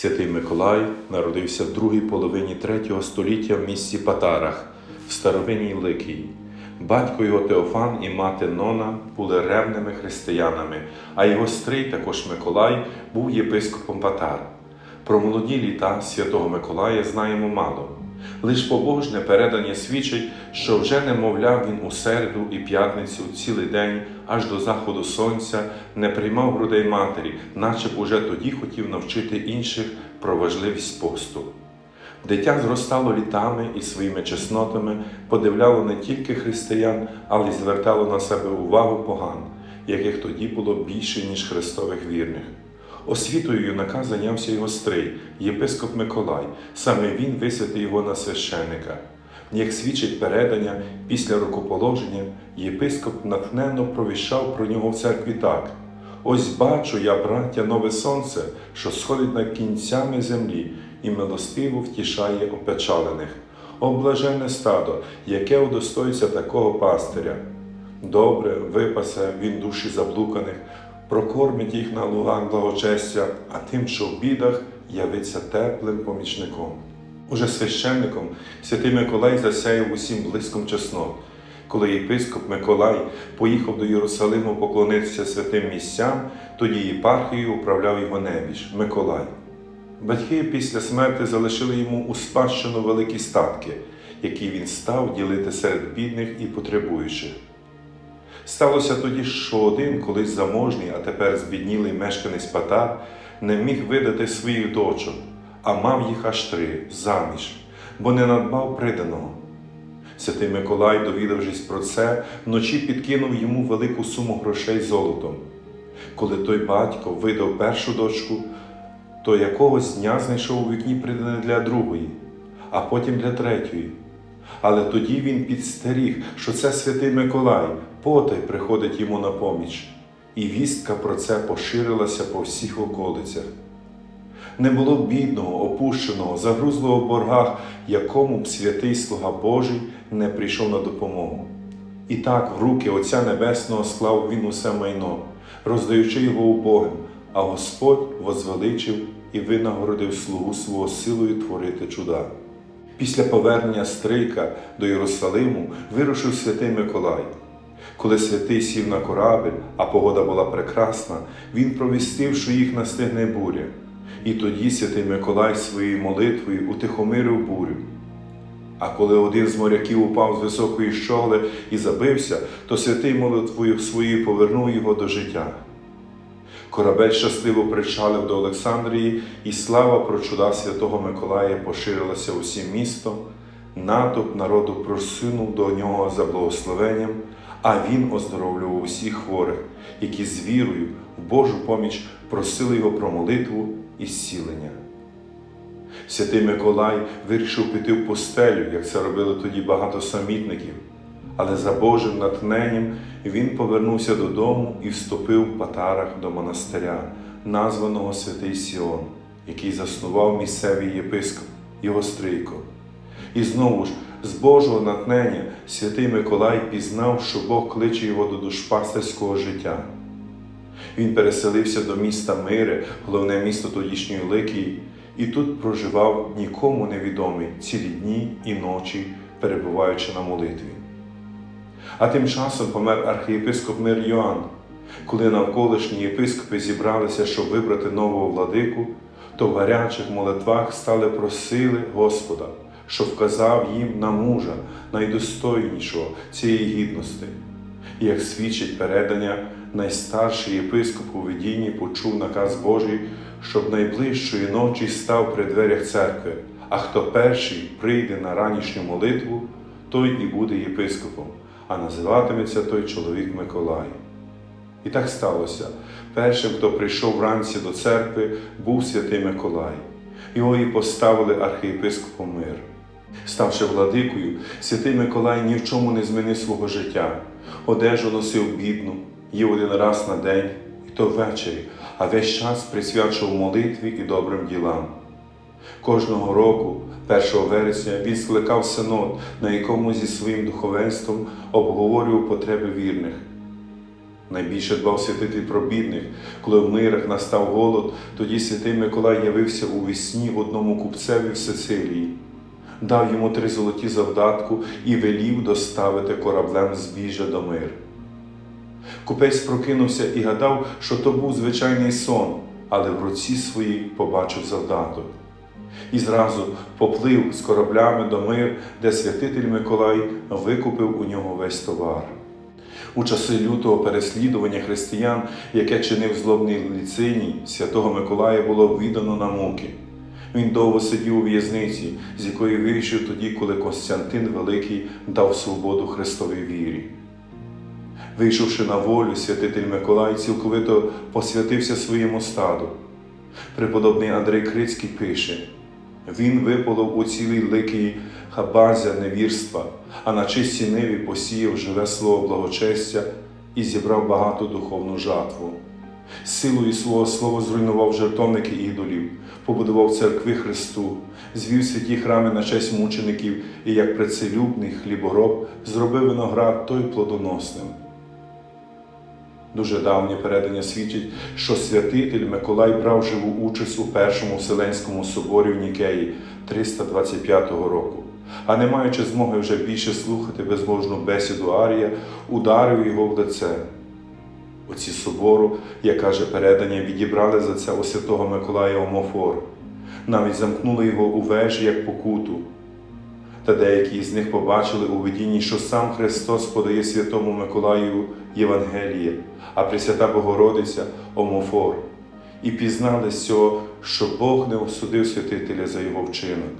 Святий Миколай народився в другій половині третього століття в місті Патарах в старовинній Ликії. Батько його Теофан і мати Нона були ревними християнами, а його стрий, також Миколай, був єпископом Патар. Про молоді літа святого Миколая знаємо мало. Лиш побожне передання свідчить, що вже немовляв він у середу і п'ятницю цілий день аж до заходу сонця не приймав грудей матері, наче б уже тоді хотів навчити інших про важливість посту. Дитя зростало літами і своїми чеснотами, подивляло не тільки християн, але й звертало на себе увагу поган, яких тоді було більше, ніж христових вірних. Освітою юнака зайнявся його стрий, єпископ Миколай. Саме він висвятив його на священика. Як свідчить передання, після рукоположення єпископ натхненно провіщав про нього в церкві так: Ось бачу я, браття, нове сонце, що сходить над кінцями землі і милостиво втішає опечалених. О блаженне стадо, яке удостоїться такого пастиря. Добре випасе він душі заблуканих, прокормить їх на лугах благочестя, а тим, що в бідах, явиться теплим помічником. Уже священником святий Миколай засяяв усім блиском чеснот. Коли єпископ Миколай поїхав до Єрусалиму поклонитися святим місцям, тоді єпархією управляв його небіж Миколай. Батьки після смерти залишили йому у спадщину великі статки, які він став ділити серед бідних і потребуючих. Сталося тоді, що один колись заможний, а тепер збіднілий мешканець Патар не міг видати своїх дочок, а мав їх аж три заміж, бо не надбав приданого. Святий Миколай, довідавшись про це, вночі підкинув йому велику суму грошей золотом. Коли той батько видав першу дочку, то якогось дня знайшов у вікні придане для другої, а потім для третьої. Але тоді він підстеріг, що це святий Миколай потай приходить йому на поміч, і вістка про це поширилася по всіх околицях. Не було бідного, опущеного, загрузлого в боргах, якому б святий слуга Божий не прийшов на допомогу. І так в руки Отця Небесного склав він усе майно, роздаючи його убогим, а Господь возвеличив і винагородив слугу свого силою творити чуда. Після повернення Стрийка до Єрусалиму вирушив святий Миколай. Коли святий сів на корабель, а погода була прекрасна, він провістив, що їх настигне буря. І тоді святий Миколай своєю молитвою утихомирив бурю. А коли один з моряків упав з високої щогли і забився, то святий молитвою своєю повернув його до життя. Корабель щасливо причалив до Олександрії, і слава про чуда святого Миколая поширилася усім містом. Натовп народу просунув до нього за благословенням, а він оздоровлював усіх хворих, які з вірою в Божу поміч просили його про молитву і зцілення. Святий Миколай вирішив піти в постелю, як це робили тоді багато самітників, але за Божим натхненням він повернувся додому і вступив в патарах до монастиря, названого Святий Сіон, який заснував місцевий єпископ, його стрийко. І знову ж, з Божого натхнення святий Миколай пізнав, що Бог кличе його до душпастерського життя. Він переселився до міста Мири, головне місто тодішньої Ликії, і тут проживав нікому невідомий цілі дні і ночі, перебуваючи на молитві. А тим часом помер архієпископ Мир Йоанн. Коли навколишні єпископи зібралися, щоб вибрати нового владику, то в гарячих молитвах стали просили Господа, що вказав їм на мужа, найдостойнішого цієї гідності. Як свідчить передання, найстарший єпископ у видінні почув наказ Божий, щоб найближчої ночі став при дверях церкви, а хто перший прийде на ранішню молитву, той і буде єпископом, а називатиметься той чоловік Миколай. І так сталося. Першим, хто прийшов вранці до церкви, був святий Миколай. Його і поставили архієпископом мир. Ставши владикою, святий Миколай ні в чому не змінив свого життя. Одежу носив бідну, їв один раз на день, і то ввечері, а весь час присвячував молитві і добрим ділам. Кожного року, 1 вересня, він скликав синод, на якому зі своїм духовенством обговорював потреби вірних. Найбільше дбав святитель про бідних, коли в мирах настав голод, тоді святий Миколай явився у вісні одному купцеві в Сицилії, дав йому три золоті завдатку і велів доставити кораблем збіжжя до мир. Купець прокинувся і гадав, що то був звичайний сон, але в руці своїй побачив завдаток. І зразу поплив з кораблями до мир, де святитель Миколай викупив у нього весь товар. У часи лютого переслідування християн, яке чинив злобний ліциній, святого Миколая було віддано на муки. Він довго сидів у в'язниці, з якої вийшов тоді, коли Костянтин Великий дав свободу Христовій вірі. Вийшовши на волю, святитель Миколай цілковито посвятився своєму стаду. Преподобний Андрей Крицький пише: Він виполов у цілій ликій хабазя невірства, а на чистій ниві посіяв живе слово благочестя і зібрав багату духовну жатву. Силою свого слова зруйнував жертовники ідолів, побудував церкви Христу, звів святі храми на честь мучеників і, як працелюбний хлібороб, зробив виноград той плодоносним. Дуже давнє передання свідчить, що святитель Миколай брав живу участь у першому Вселенському соборі в Нікеї 325 року, а не маючи змоги вже більше слухати безбожну бесіду Арія, ударив його в лице. Оці собору, як каже передання, відібрали за це у святого Миколая Омофор, навіть замкнули його у вежі як покуту. Та деякі з них побачили у видінні, що сам Христос подає святому Миколаю Євангеліє, а Пресвята Богородиця Омофор, і пізнали з що Бог не осудив святителя за його вчинок.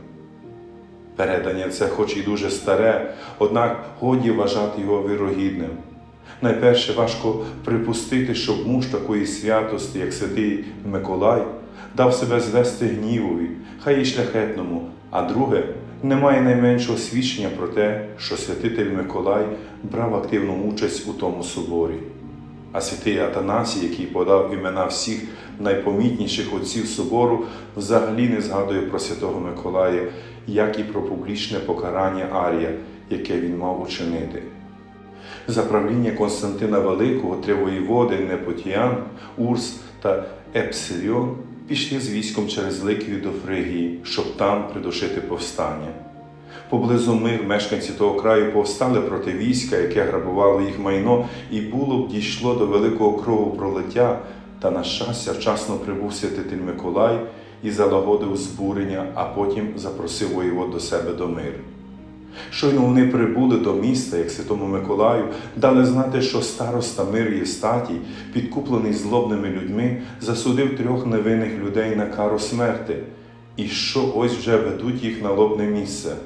Передання це, хоч і дуже старе, однак годі вважати його вірогідним. Найперше важко припустити, щоб муж такої святості, як святий Миколай, дав себе звести гнівові, хай і шляхетному, а друге, немає найменшого свідчення про те, що святитель Миколай брав активну участь у тому соборі. А святий Атанасій, який подав імена всіх найпомітніших отців собору, взагалі не згадує про святого Миколая, як і про публічне покарання Арія, яке він мав учинити. За правління Константина Великого три воєводи Непотіян, Урс та Епсильон пішли з військом через Ликію до Фригії, щоб там придушити повстання. Поблизу мир мешканці того краю повстали проти війська, яке грабувало їх майно, і було б дійшло до великого кровопролиття, та, на щастя, вчасно прибув святитель Миколай і залагодив збурення, а потім запросив воєвод до себе до миру. Щойно вони прибули до міста, як Святому Миколаю, дали знати, що староста мир Євстатій, підкуплений злобними людьми, засудив трьох невинних людей на кару смерти, і що ось вже ведуть їх на лобне місце.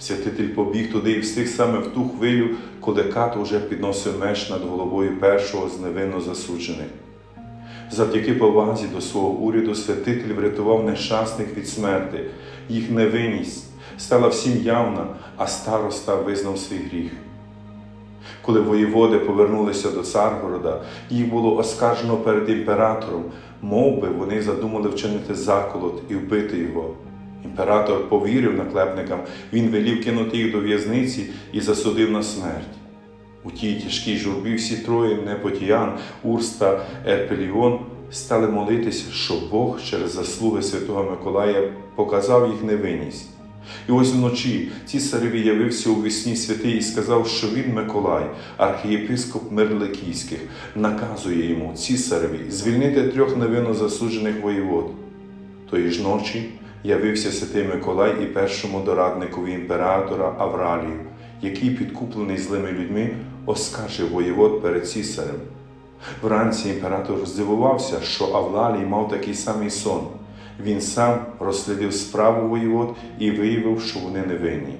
Святитель побіг туди і встиг саме в ту хвилю, коли кат уже підносив меч над головою першого з невинно засуджених. Завдяки повазі до свого уряду святитель врятував нещасних від смерти, їх невинність стала всім явна, а староста визнав свій гріх. Коли воєводи повернулися до Царгорода, їх було оскаржено перед імператором, мов би вони задумали вчинити заколот і вбити його. Імператор повірив наклепникам, він велів кинути їх до в'язниці і засудив на смерть. У тій тяжкій журбі всі троє Непотіян, Урс та Ерпеліон стали молитися, що Бог через заслуги Святого Миколая показав їх невинність. І ось вночі цісареві явився у вісні святий і сказав, що він Миколай, архієпископ Мирликійських, наказує йому, цісареві, звільнити трьох невинно засуджених воєвод. Тої ж ночі явився святий Миколай і першому дорадникові імператора Авралію, який, підкуплений злими людьми, оскаржив воєвод перед цісарем. Вранці імператор здивувався, що Авлалій мав такий самий сон. Він сам розслідив справу воєвод і виявив, що вони невинні.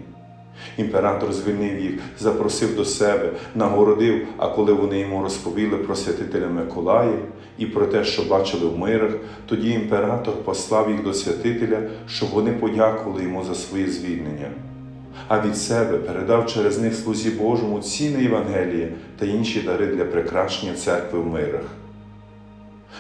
Імператор звільнив їх, запросив до себе, нагородив, а коли вони йому розповіли про святителя Миколая і про те, що бачили в мирах, тоді імператор послав їх до святителя, щоб вони подякували йому за своє звільнення. А від себе передав через них слузі Божому цінне Євангеліє та інші дари для прикрашення церкви в мирах.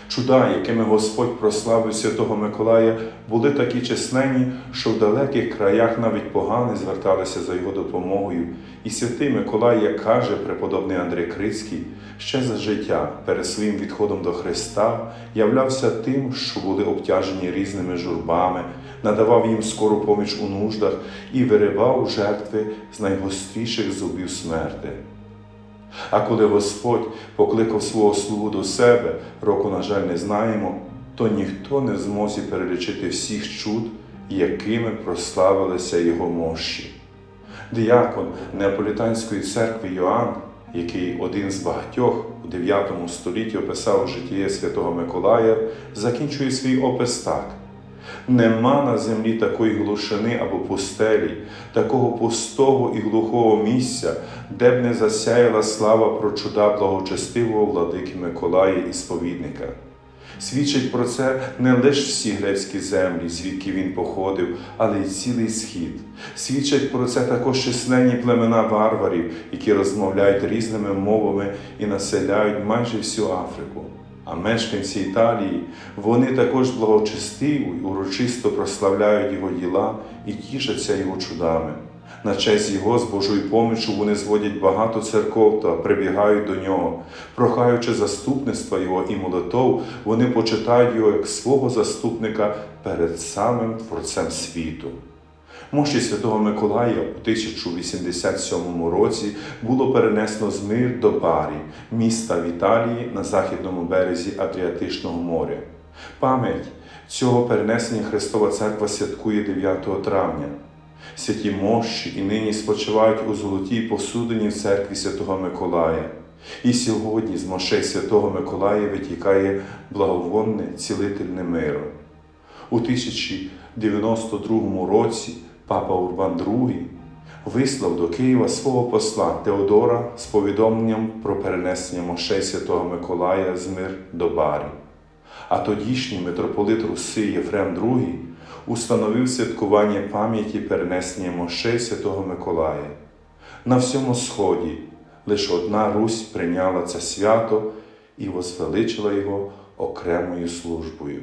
Чуда, якими Господь прославив Святого Миколая, були такі численні, що в далеких краях навіть погани зверталися за його допомогою. І святий Миколай, як каже преподобний Андрій Крицький, ще за життя перед своїм відходом до Христа являвся тим, що були обтяжені різними журбами, надавав їм скору поміч у нуждах і виривав жертви з найгостріших зубів смерти. А коли Господь покликав свого слугу до себе, року, на жаль, не знаємо, то ніхто не в змозі перелічити всіх чуд, якими прославилися його мощі. Діякон Неаполітанської церкви Йоанн, який один з багатьох у 9 столітті описав життя святого Миколая, закінчує свій опис так. Нема на землі такої глушини або пустелі, такого пустого і глухого місця, де б не засяяла слава про чуда благочестивого владики Миколая і сповідника. Свідчить про це не лише всі грецькі землі, звідки він походив, але й цілий схід. Свідчать про це також численні племена варварів, які розмовляють різними мовами і населяють майже всю Африку. А мешканці Італії вони також благочестиво й урочисто прославляють його діла і тішаться його чудами. На честь його з Божою поміччю вони зводять багато церков та прибігають до нього. Прохаючи заступництва його і молитов, вони почитають його як свого заступника перед самим Творцем світу. Мощі Святого Миколая у 1087 році було перенесено з мир до Барі, міста в Італії на західному березі Адріатичного моря. Пам'ять цього перенесення Христова Церква святкує 9 травня. Святі мощі і нині спочивають у золотій посудині в церкві Святого Миколая. І сьогодні з мощей Святого Миколая витікає благовонне цілительне миро. У 1092 році папа Урбан II вислав до Києва свого посла Теодора з повідомленням про перенесення мощей Святого Миколая з мир до Барі. А тодішній митрополит Руси Єфрем II установив святкування пам'яті перенесення мощей Святого Миколая. На всьому Сході лише одна Русь прийняла це свято і возвеличила його окремою службою.